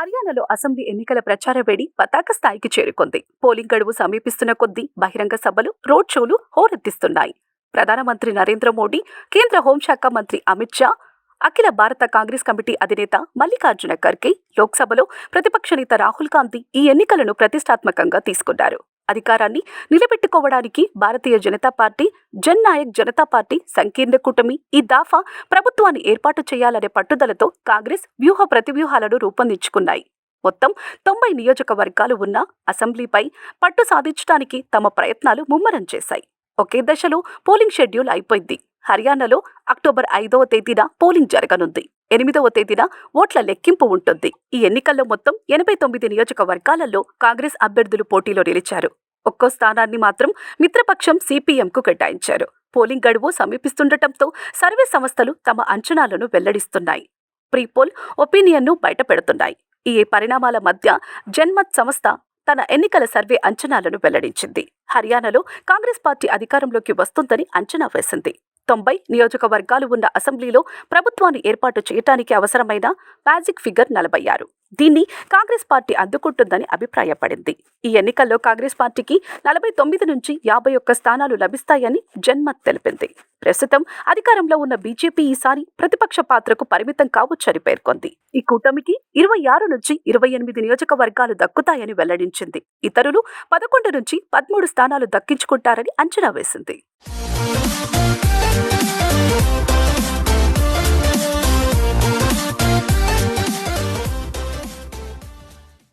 హర్యానాలో అసెంబ్లీ ఎన్నికల ప్రచార వేడి పతాక స్థాయికి చేరుకుంది. పోలింగ్ గడువు సమీపిస్తున్న కొద్దీ బహిరంగ సభలు రోడ్ షోలు హోరెత్తిస్తున్నాయి. ప్రధానమంత్రి నరేంద్ర మోడీ కేంద్ర హోంశాఖ మంత్రి అమిత్ షా అఖిల భారత కాంగ్రెస్ కమిటీ అధినేత మల్లికార్జున ఖర్గే లోక్సభలో ప్రతిపక్ష నేత రాహుల్ గాంధీ ఈ ఎన్నికలను ప్రతిష్టాత్మకంగా తీసుకున్నారు. అధికారాన్ని నిలబెట్టుకోవడానికి భారతీయ జనతా పార్టీ జన్ నాయక్ జనతా పార్టీ సంకీర్ణ కూటమి ఈ దాఫా ప్రభుత్వాన్ని ఏర్పాటు చేయాలనే పట్టుదలతో కాంగ్రెస్ వ్యూహ ప్రతివ్యూహాలను రూపొందించుకున్నాయి. మొత్తం తొంభై నియోజకవర్గాలు ఉన్న అసెంబ్లీపై పట్టు సాధించడానికి తమ ప్రయత్నాలు ముమ్మరం చేశాయి. ఒకే దశలో పోలింగ్ షెడ్యూల్ అయిపోయింది. హర్యానాలో అక్టోబర్ ఐదవ తేదీన పోలింగ్ జరగనుంది. ఎనిమిదవ తేదీన ఓట్ల లెక్కింపు ఉంటుంది. ఈ ఎన్నికల్లో మొత్తం ఎనభై తొమ్మిది నియోజకవర్గాలలో కాంగ్రెస్ అభ్యర్థులు పోటీలో నిలిచారు. ఒక్కో స్థానాన్ని మాత్రం మిత్రపక్షం సిపిఎంకు కేటాయించారు. పోలింగ్ గడువు సమీపిస్తుండటంతో సర్వే సంస్థలు తమ అంచనాలను వెల్లడిస్తున్నాయి. ప్రీపోల్ ఒపీనియన్ను బయటపెడుతున్నాయి. ఈ పరిణామాల మధ్య జన్మత్ సంస్థ తన ఎన్నికల సర్వే అంచనాలను వెల్లడించింది. హర్యానాలో కాంగ్రెస్ పార్టీ అధికారంలోకి వస్తుందని అంచనా వేసింది. తొంభై నియోజకవర్గాలు ఉన్న అసెంబ్లీలో ప్రభుత్వాన్ని ఏర్పాటు చేయటానికి అవసరమైన మ్యాజిక్ ఫిగర్ నలభై ఆరు. దీన్ని కాంగ్రెస్ పార్టీ అందుకుంటుందని అభిప్రాయపడింది. ఈ ఎన్నికల్లో కాంగ్రెస్ పార్టీకి నలభై తొమ్మిది నుంచి యాభై ఒక్క స్థానాలు లభిస్తాయని జన్మత్ తెలిపింది. ప్రస్తుతం అధికారంలో ఉన్న బీజేపీ ఈసారి ప్రతిపక్ష పాత్రకు పరిమితం కావచ్చని పేర్కొంది. ఈ కూటమికి ఇరవై ఆరు నుంచి ఇరవై ఎనిమిది నియోజకవర్గాలు దక్కుతాయని వెల్లడించింది. ఇతరులు పదకొండు నుంచి పదమూడు స్థానాలు దక్కించుకుంటారని అంచనా వేసింది.